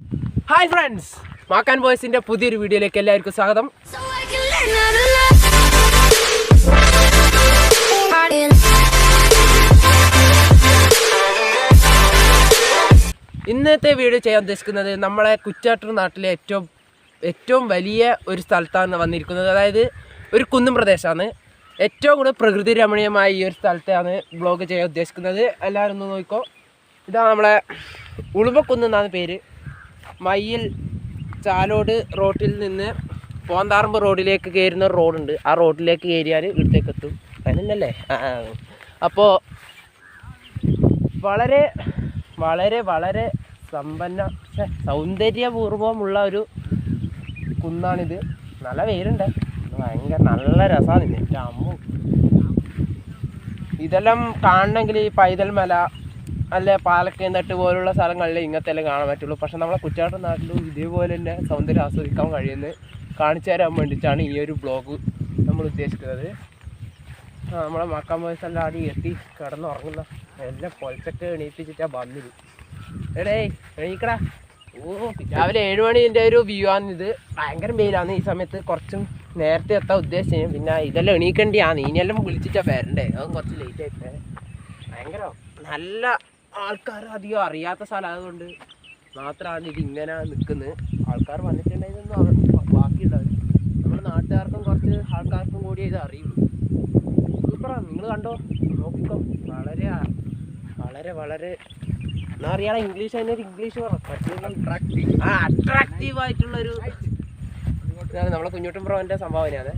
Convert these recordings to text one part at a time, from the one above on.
Hi friends മാക്കാൻ ബോയ്സിന്റെ പുതിയൊരു വീഡിയോയിലേക്ക് എല്ലാവർക്കും സ്വാഗതം. ഇന്നത്തെ വീഡിയോ ചെയ്യാൻ ഉദ്ദേശിക്കുന്നത് നമ്മളെ കുറ്റാട്ടൂർ നാട്ടിലെ ഏറ്റവും ഏറ്റവും വലിയ ഒരു സ്ഥലത്താണ് വന്നിരിക്കുന്നത്. അതായത് ഒരു കുന്നും പ്രദേശമാണ്. ഏറ്റവും കൂടുതൽ പ്രകൃതി രമണീയമായ ഈ ഒരു സ്ഥലത്താണ് ബ്ലോഗ് ചെയ്യാൻ ഉദ്ദേശിക്കുന്നത്. എല്ലാവരും ഒന്ന് നോക്കിക്കോ. ഇതാണ് നമ്മളെ ഉളുമ്പക്കുന്ന് എന്നാണ് പേര്. മയ്യിൽ ചാലോട് റോട്ടിൽ നിന്ന് പോന്താറമ്പ് റോഡിലേക്ക് കയറുന്ന റോഡുണ്ട്. ആ റോഡിലേക്ക് കയറിയാൽ ഇവിടത്തേക്ക് എത്തും അതിനല്ലേ അപ്പോൾ വളരെ വളരെ വളരെ സമ്പന്ന സൗന്ദര്യപൂർവമുള്ള ഒരു കുന്നാണിത്. നല്ല വെയിലുണ്ട്. ഭയങ്കര നല്ല രസമാണ് എന്റെ അമ്മു ഇതെല്ലാം കാണണമെങ്കിൽ ഈ പൈതൽ മല അല്ലെ പാലക്കേന്തട്ട് പോലുള്ള സ്ഥലങ്ങളിൽ ഇങ്ങനത്തെ എല്ലാം കാണാൻ പറ്റുള്ളൂ. പക്ഷെ നമ്മളെ കുറ്റാട്ടം നാട്ടിലും ഇതേപോലെ തന്നെ സൗന്ദര്യം ആസ്വദിക്കാൻ കഴിയുന്നത് കാണിച്ചു തരാൻ വേണ്ടിയിട്ടാണ് ഈ ഒരു ബ്ലോഗ് നമ്മൾ ഉദ്ദേശിക്കുന്നത്. നമ്മളെ മക്കാൻ വയസ്സെല്ലാം ആടി എത്തി കിടന്നുറങ്ങുന്ന. എല്ലാം പൊലച്ചൊക്കെ എണീപ്പിച്ചിട്ടാ വന്നത്. എടേ എണീക്കടാ. ഓ രാവിലെ ഏഴ് മണിന്റെ ഒരു വ്യൂ ആണ് ഇത് ഭയങ്കര വെയിലാണ് ഈ സമയത്ത്. കുറച്ചും നേരത്തെ എത്താൻ ഉദ്ദേശിച്ചത്. പിന്നെ ഇതെല്ലാം എണീക്കേണ്ടിയാണ്. ഇനിയെല്ലാം വിളിച്ചിട്ടാ വരണ്ടേ. അതും കുറച്ച് ലേറ്റ് ആയിട്ടേ ഭയങ്കര നല്ല ആൾക്കാർ അധികം അറിയാത്ത സ്ഥലമായതുകൊണ്ട് മാത്രമാണ് ഇത് ഇങ്ങനെ നിൽക്കുന്നത്. ആൾക്കാർ വന്നിട്ടുണ്ടെങ്കിൽ ബാക്കിയുണ്ടാവില്ല നമ്മുടെ നാട്ടുകാർക്കും കുറച്ച് ആൾക്കാർക്കും കൂടി ഇത് അറിയുള്ളൂ. സൂപ്പറാണ് നിങ്ങൾ കണ്ടോ? നോക്കിക്കോ. വളരെ വളരെ വളരെ എന്നാ അറിയാതെ ഇംഗ്ലീഷ് അതിന് ഒരു ഇംഗ്ലീഷ് അട്രാക്റ്റീവ് ആ അട്രാക്റ്റീവ് ആയിട്ടുള്ളൊരു നമ്മളെ കുഞ്ഞുട്ടൻ ബ്രോന്റെ സംഭാവനയാണ്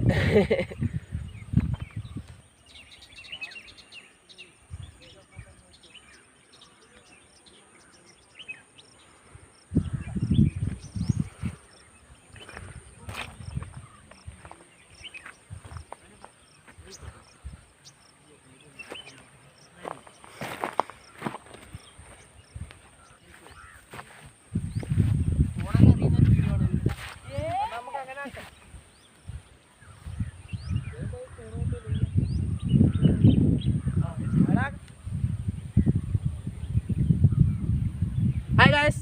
ഹായ് ഗായ്സ്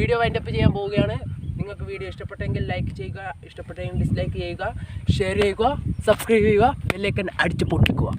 വീഡിയോ വൈൻഡപ്പ് ചെയ്യാൻ പോവുകയാണ്. നിങ്ങൾക്ക് വീഡിയോ ഇഷ്ടപ്പെട്ടെങ്കിൽ ലൈക്ക് ചെയ്യുക ഇഷ്ടപ്പെട്ടെങ്കിൽ ഡിസ്ലൈക്ക് ചെയ്യുക ഷെയർ ചെയ്യുക സബ്സ്ക്രൈബ് ചെയ്യുക ബെല്ലൈക്കൻ അടിച്ച് പൊട്ടിക്കുക.